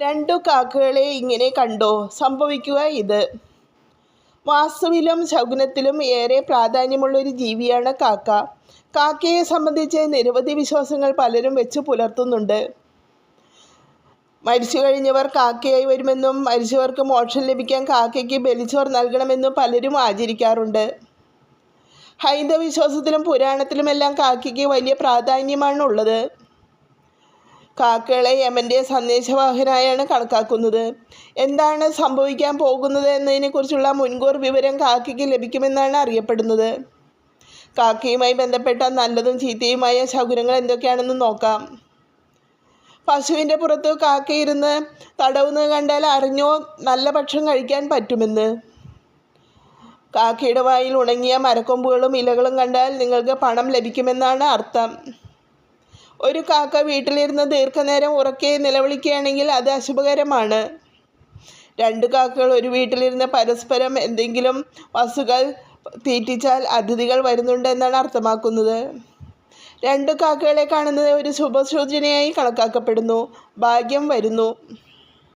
രണ്ടു കാക്കകളെ ഇങ്ങനെ കണ്ടോ? സംഭവിക്കുക ഇത്. വാസ്തുവിലും ശകുനത്തിലും ഏറെ പ്രാധാന്യമുള്ള ഒരു ജീവിയാണ് കാക്ക. കാക്കയെ സംബന്ധിച്ച് നിരവധി വിശ്വാസങ്ങൾ പലരും വെച്ച് പുലർത്തുന്നുണ്ട്. മരിച്ചു കഴിഞ്ഞവർ കാക്കയായി വരുമെന്നും മരിച്ചവർക്ക് മോക്ഷം ലഭിക്കാൻ കാക്കയ്ക്ക് ബലിച്ചോർ നൽകണമെന്നും പലരും ആചരിക്കാറുണ്ട്. ഹൈന്ദവ വിശ്വാസത്തിലും പുരാണത്തിലുമെല്ലാം കാക്കയ്ക്ക് വലിയ പ്രാധാന്യമാണ് ഉള്ളത് കാക്കകളെ യമന്റെ സന്ദേശവാഹനായാണ് കണക്കാക്കുന്നത്. എന്താണ് സംഭവിക്കാൻ പോകുന്നത് എന്നതിനെക്കുറിച്ചുള്ള മുൻകൂർ വിവരം കാക്കയ്ക്ക് ലഭിക്കുമെന്നാണ് അറിയപ്പെടുന്നത്. കാക്കയുമായി ബന്ധപ്പെട്ട നല്ലതും ചീത്തയുമായ ശകുനങ്ങൾ എന്തൊക്കെയാണെന്ന് നോക്കാം. പശുവിന്റെ പുറത്ത് കാക്കയിരുന്ന് തടവുന്നത് കണ്ടാൽ അറിഞ്ഞോ നല്ല ഭക്ഷണം കഴിക്കാൻ പറ്റുമെന്ന്. കാക്കയുടെ വായിൽ ഉണങ്ങിയ മരക്കൊമ്പുകളും ഇലകളും കണ്ടാൽ നിങ്ങൾക്ക് പണം ലഭിക്കുമെന്നാണ് അർത്ഥം. ഒരു കാക്ക വീട്ടിലിരുന്ന് ദീർഘനേരം ഉറക്കെ നിലവിളിക്കുകയാണെങ്കിൽ അത് അശുഭകരമാണ്. രണ്ട് കാക്കകൾ ഒരു വീട്ടിലിരുന്ന് പരസ്പരം എന്തെങ്കിലും വസ്തുക്കൾ തീറ്റിച്ചാൽ അതിഥികൾ വരുന്നുണ്ട് എന്നാണ് അർത്ഥമാക്കുന്നത്. രണ്ട് കാക്കകളെ കാണുന്നത് ഒരു ശുഭസൂചനയായി കണക്കാക്കപ്പെടുന്നു. ഭാഗ്യം വരുന്നു.